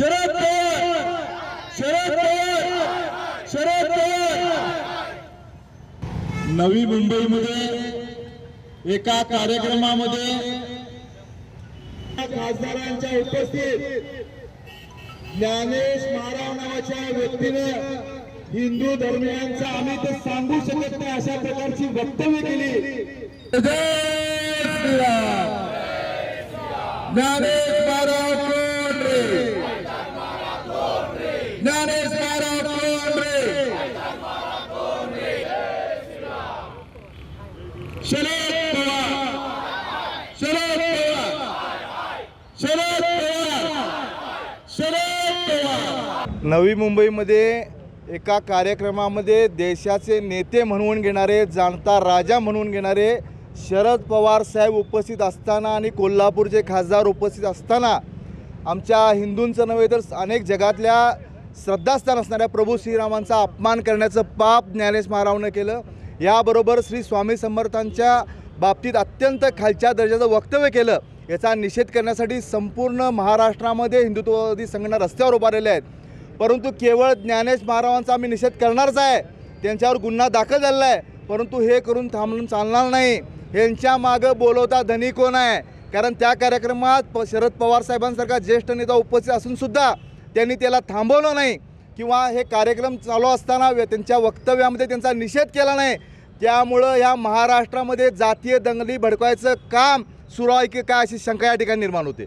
पवार शरद पवार शरद पवार नवी मुंबईमध्ये एका कार्यक्रमामध्ये खासदारांच्या उपस्थित ज्ञानेश महाराव नावाच्या व्यक्तीनं हिंदू धर्मियांचा आम्ही तर सांगू शकत नाही अशा प्रकारची वक्तव्य केली. ज्ञानेश महाराव कोंडरे ज्ञानेश महाराव कोंडरे शरद पवार शरद पवार शरद पवार शरद पवार नवी मुंबईमध्ये एका कार्यक्रमामध्ये देशाचे नेते म्हणून घेणारे जाणता राजा म्हणून घेणारे शरद पवार साहेब उपस्थित असताना आणि कोल्हापूरचे खासदार उपस्थित असताना आमच्या हिंदूंचं नव्हे तर अनेक जगातल्या श्रद्धास्थान असणाऱ्या प्रभू श्रीरामांचा अपमान करण्याचं पाप ज्ञानेश महारावनं केलं. याबरोबर श्री स्वामी समर्थांच्या बाबतीत अत्यंत खालच्या दर्जाचं वक्तव्य केलं. याचा निषेध करण्यासाठी संपूर्ण महाराष्ट्रामध्ये हिंदुत्ववादी संघटना रस्त्यावर उभारलेल्या आहेत. परंतु केवळ ज्ञानेश महाराजांचा आम्ही निषेध करणारच आहे. त्यांच्यावर गुन्हा दाखल झालेला आहे. परंतु हे करून थांबून चालणार नाही. यांच्या मागं बोलवता धनी कोण आहे? कारण त्या कार्यक्रमात प शरद पवार साहेबांसारखा ज्येष्ठ नेता उपस्थित असूनसुद्धा त्यांनी त्याला थांबवलं नाही. किंवा हे कार्यक्रम चालू असताना त्यांच्या वक्तव्यामध्ये त्यांचा निषेध केला नाही. त्यामुळं ह्या महाराष्ट्रामध्ये जातीय दंगली भडकवायचं काम सुरू आहे की काय अशी शंका या ठिकाणी निर्माण होते?